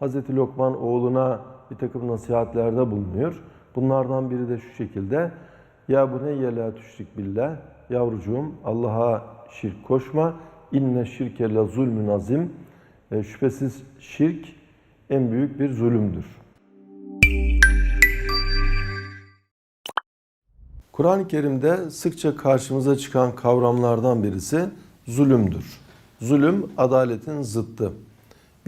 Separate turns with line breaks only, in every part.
Hazreti Lokman oğluna bir takım nasihatlerde bulunuyor. Bunlardan biri de şu şekilde. Ya bu ne la tüşrik billah. Yavrucuğum Allah'a şirk koşma. İnne şirke la zulmün azim. E, şüphesiz şirk en büyük bir zulümdür. Kur'an-ı Kerim'de sıkça karşımıza çıkan kavramlardan birisi zulümdür. Zulüm adaletin zıttı.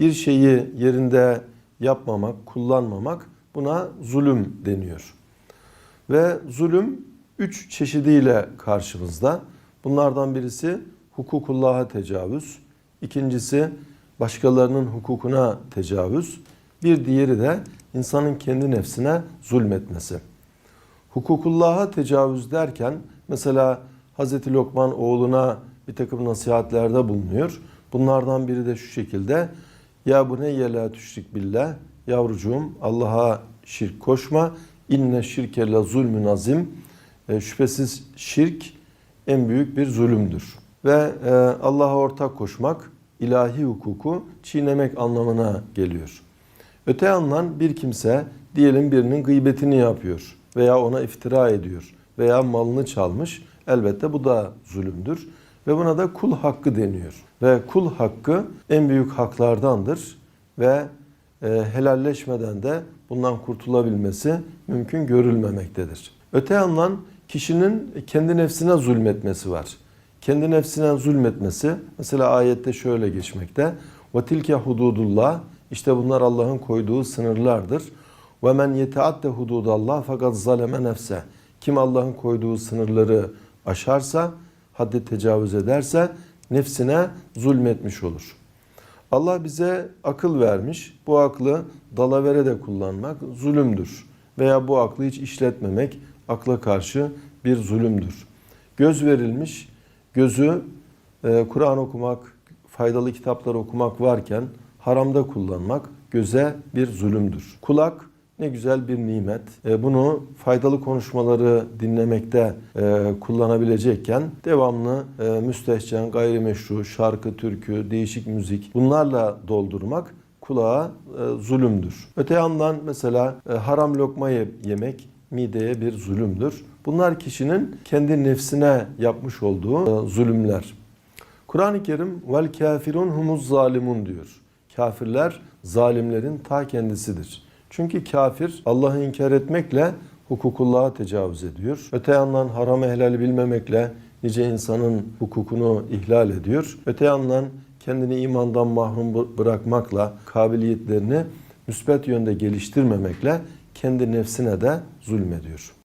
Bir şeyi yerinde yapmamak, kullanmamak buna zulüm deniyor. Ve zulüm üç çeşidiyle karşımızda. Bunlardan birisi hukukullah'a tecavüz, ikincisi başkalarının hukukuna tecavüz, bir diğeri de insanın kendi nefsine zulmetmesi. Hukukullah'a tecavüz derken mesela Hazreti Lokman oğluna bir takım nasihatlerde bulunuyor. Bunlardan biri de şu şekilde. Ya bu ne la tüşrik billah. Yavrucuğum Allah'a şirk koşma. İnne şirke la zulmün azim. E, şüphesiz şirk en büyük bir zulümdür. Ve e, Allah'a ortak koşmak ilahi hukuku çiğnemek anlamına geliyor. Öte yandan bir kimse diyelim birinin gıybetini yapıyor veya ona iftira ediyor veya malını çalmış. Elbette bu da zulümdür ve buna da kul hakkı deniyor. Ve kul hakkı en büyük haklardandır ve e, helalleşmeden de bundan kurtulabilmesi mümkün görülmemektedir. Öte yandan kişinin kendi nefsine zulmetmesi var. Kendi nefsine zulmetmesi mesela ayette şöyle geçmekte. Tilke hududullah işte bunlar Allah'ın koyduğu sınırlardır. Ve men yeteadde hududallah fakat zaleme nefse. Kim Allah'ın koyduğu sınırları aşarsa, haddi tecavüz ederse nefsine zulmetmiş olur. Allah bize akıl vermiş. Bu aklı dalavere de kullanmak zulümdür. Veya bu aklı hiç işletmemek akla karşı bir zulümdür. Göz verilmiş. Gözü e, Kur'an okumak, faydalı kitaplar okumak varken haramda kullanmak göze bir zulümdür. Kulak ne güzel bir nimet. E, bunu faydalı konuşmaları dinlemekte e, kullanabilecekken devamlı e, müstehcen, gayrimeşru, şarkı, türkü, değişik müzik bunlarla doldurmak kulağa zulümdür. Öte yandan mesela haram lokma yemek mideye bir zulümdür. Bunlar kişinin kendi nefsine yapmış olduğu zulümler. Kur'an-ı Kerim vel kafirun humuz zalimun diyor. Kafirler zalimlerin ta kendisidir. Çünkü kafir Allah'ı inkar etmekle hukukullah'a tecavüz ediyor. Öte yandan haram helal bilmemekle nice insanın hukukunu ihlal ediyor. Öte yandan kendini imandan mahrum bırakmakla kabiliyetlerini müsbet yönde geliştirmemekle kendi nefsine de zulmediyor.